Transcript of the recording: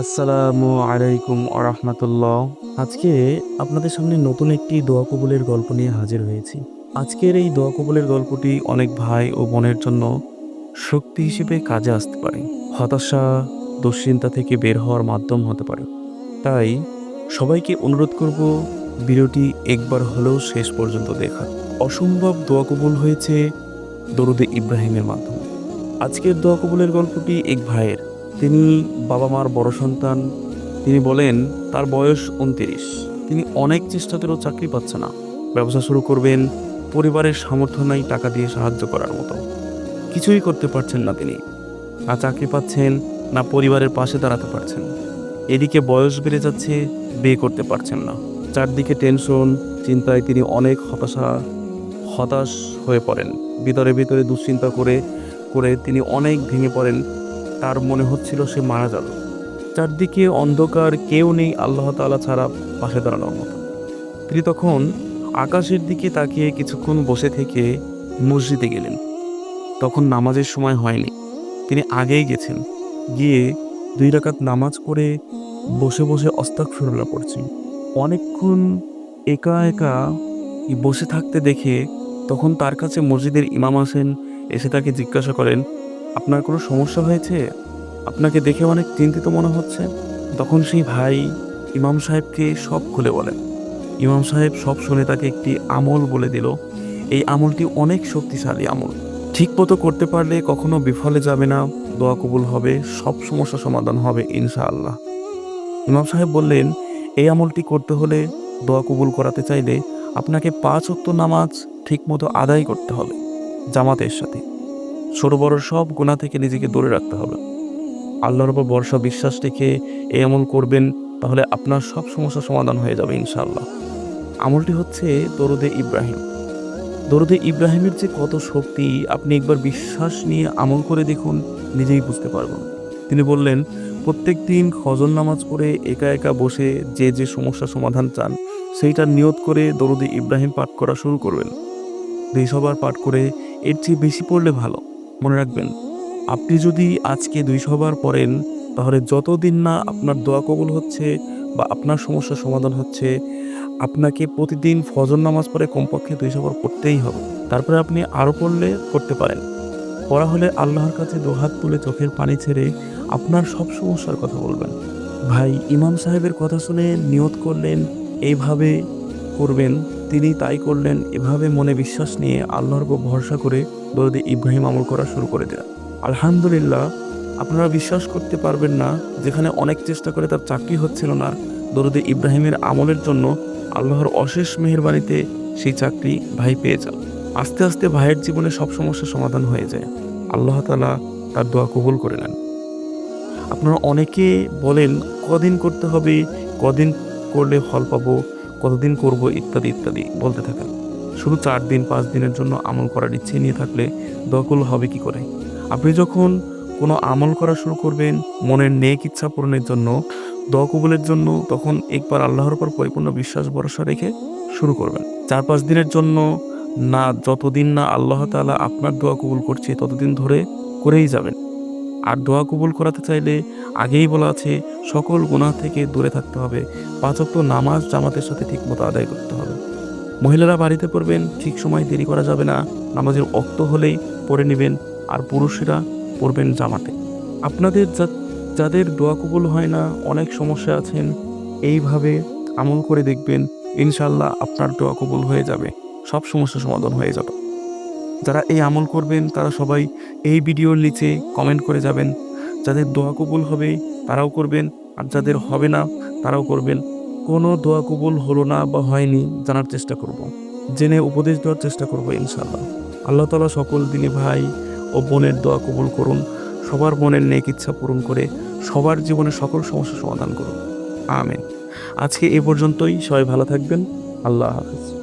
আসসালামু আলাইকুম আরহামতুল্লাহ আজকে আপনাদের সামনে নতুন একটি দোয়া কবুলের গল্প নিয়ে হাজির হয়েছি। আজকের এই দোয়া কবুলের গল্পটি অনেক ভাই ও বোনের জন্য শক্তি হিসেবে কাজে আসতে পারে। হতাশা, দুশ্চিন্তা থেকে বের হওয়ার মাধ্যম হতে পারে। তাই সবাইকে অনুরোধ করব ভিডিওটি একবার হলেও শেষ পর্যন্ত দেখা অসম্ভব দোয়া কবুল হয়েছে দরুদে ইব্রাহিমের মাধ্যমে। আজকের দোয়া কবুলের গল্পটি এক ভাইয়ের তিনি বাবা মার বড় সন্তান। তিনি বলেন, তার বয়স উনতিরিশ। তিনি অনেক চেষ্টা করেও চাকরি পাচ্ছে না। ব্যবসা শুরু করবেন, পরিবারের সামর্থ্য নাই টাকা দিয়ে সাহায্য করার মতো। কিছুই করতে পারছেন না তিনি। না চাকরি পাচ্ছেন, না পরিবারের পাশে দাঁড়াতে পারছেন। এদিকে বয়স বেড়ে যাচ্ছে, বিয়ে করতে পারছেন না। চারদিকে টেনশন, চিন্তায় তিনি অনেক হতাশা, হতাশ হয়ে পড়েন। ভিতরে ভিতরে দুশ্চিন্তা করে করে তিনি অনেক ভেঙে পড়েন। তার মনে হচ্ছিল সে মারা যাবে। চারদিকে অন্ধকার, কেউ নেই আল্লাহ তাআলা ছাড়া পাশে দাঁড়ানোর মতো। তিনি তখন আকাশের দিকে তাকিয়ে কিছুক্ষণ বসে থেকে মসজিদে গেলেন। তখন নামাজের সময় হয়নি। তিনি আগেই গেছেন। গিয়ে দুই রাকাত নামাজ পড়ে বসে বসে অস্তাক ফিরুল্লাহ পড়ছেন অনেকক্ষণ একা একা বসে থাকতে দেখে তখন তার কাছে মসজিদের ইমাম আসেন, এসে তাকে জিজ্ঞাসা করেন আপনার কোনো সমস্যা হয়েছে? আপনাকে দেখে অনেক চিন্তিত মনে হচ্ছে। তখন সেই ভাই ইমাম সাহেবকে সব খুলে বলেন। ইমাম সাহেব সব শুনে তাকে একটি আমল বলে দিল। এই আমলটি অনেক শক্তিশালী আমল। ঠিক মতো করতে পারলে কখনো বিফলে যাবে না, দোয়া কবুল হবে, সব সমস্যা সমাধান হবে ইনশাআল্লাহ। ইমাম সাহেব বললেন, এই আমলটি করতে হলে দোয়া কবুল করাতে চাইলে আপনাকে পাঁচ অক্ত নামাজ ঠিকমতো আদায় করতে হবে জামাতের সাথে। ছোট বড় সব গোনা থেকে নিজেকে দূরে রাখতে হবে। আল্লাহর ওপর ভরসা, বিশ্বাস রেখে এই আমল করবেন, তাহলে আপনার সব সমস্যার সমাধান হয়ে যাবে ইনশাআল্লাহ। আমলটি হচ্ছে দরুদে ইব্রাহিম। দরুদে ইব্রাহিমের যে কত শক্তি, আপনি একবার বিশ্বাস নিয়ে আমল করে দেখুন, নিজেই বুঝতে পারবেন। তিনি বললেন, প্রত্যেক দিন খজর নামাজ পড়ে একা একা বসে যে যে সমস্যার সমাধান চান সেইটা নিয়ত করে দরুদে ইব্রাহিম পাঠ করা শুরু করবেন। দুই সবার পাঠ করে এর চেয়ে বেশি পড়লে ভালো। মনে রাখবেন, আপনি যদি আজকে দুই সবার পড়েন, তাহলে যতদিন না আপনার দোয়া কবুল হচ্ছে বা আপনার সমস্যার সমাধান হচ্ছে, আপনাকে প্রতিদিন ফজর নামাজ পরে কমপক্ষে দুই সবার পড়তেই হবে। তারপরে আপনি আরও পড়লে করতে পারেন। পড়া হলে আল্লাহর কাছে দুহাত তুলে চোখের পানি ছেড়ে আপনার সব সমস্যার কথা বলবেন। ভাই, ইমাম সাহেবের কথা শুনে নিয়ত করলেন, এইভাবে করবেন। তিনি তাই করলেন, এভাবে মনে বিশ্বাস নিয়ে আল্লাহর উপর ভরসা করে দরদি ইব্রাহিম আমল করা শুরু করে দিলেন। আলহামদুলিল্লাহ, আপনারা বিশ্বাস করতে পারবেন না, যেখানে অনেক চেষ্টা করে তার চাকরি হচ্ছিল না, দরদি ইব্রাহিমের আমলের জন্য আল্লাহর অশেষ মেহেরবানিতে সেই চাকরি ভাই পেয়ে যান। আস্তে আস্তে ভাইয়ের জীবনে সব সমস্যার সমাধান হয়ে যায়। আল্লাহ তালা তার দোয়া কবুল করে নেন। আপনারা অনেকে বলেন, কদিন করতে হবে, কদিন করলে ফল পাবো? কতদিন করব ইত্যাদি ইত্যাদি বলতে থাকেন। শুধু চার দিন, পাঁচ দিনের জন্য আমল করার ইচ্ছে নিয়ে থাকলে দখল হবে কি করে? আপনি যখন কোনো আমল করা শুরু করবেন, মনের নেক ইচ্ছা পূরণের জন্য দোয়া জন্য, তখন একবার আল্লাহর উপর পরিপূর্ণ বিশ্বাস, ভরসা রেখে শুরু করবেন। চার, পাঁচ দিনের জন্য না, যতদিন না আল্লাহ তাআলা আপনার দোয়া কবুল করছে, ততদিন ধরে করেই যাবেন। আর দোয়া কবুল করাতে চাইলে আগেই বলা আছে, সকল গুনাহ থেকে দূরে থাকতে হবে। পাঁচক্ত নামাজ জামাতের সাথে ঠিকমতো আদায় করতে হবে। মহিলারা বাড়িতে পড়বেন, ঠিক সময় দেরি করা যাবে না। নামাজের অক্ত হলেই পড়ে নেবেন আর পুরুষেরা পড়বেন জামাতে। আপনাদের যাদের দোয়া কবুল হয় না, অনেক সমস্যা আছেন, এইভাবে আমল করে দেখবেন ইনশাল্লাহ আপনার দোয়া কবুল হয়ে যাবে। সব সমস্যা সমাধান হয়ে যাবে। যারা এই আমল করবেন, তারা সবাই এই ভিডিওর নিচে কমেন্ট করে যাবেন। যাদের দোয়া কবুল হবে, তারাও করবেন। আর যাদের হবে না, তারাও করবেন। কোনো দোয়া কবুল হলো না বা হয়নি জানার চেষ্টা করব। জেনে উপদেশ দেওয়ার চেষ্টা করব ইনশাল্লাহ আল্লাহ তালা সকল দিনে ভাই ও বোনের দোয়া কবুল করুন। সবার মনের নেক ইচ্ছা পূরণ করে সবার জীবনে সকল সমস্যা সমাধান করুন। আমেন। আজকে এ পর্যন্তই। সবাই ভালো থাকবেন। আল্লাহ হাফিজ।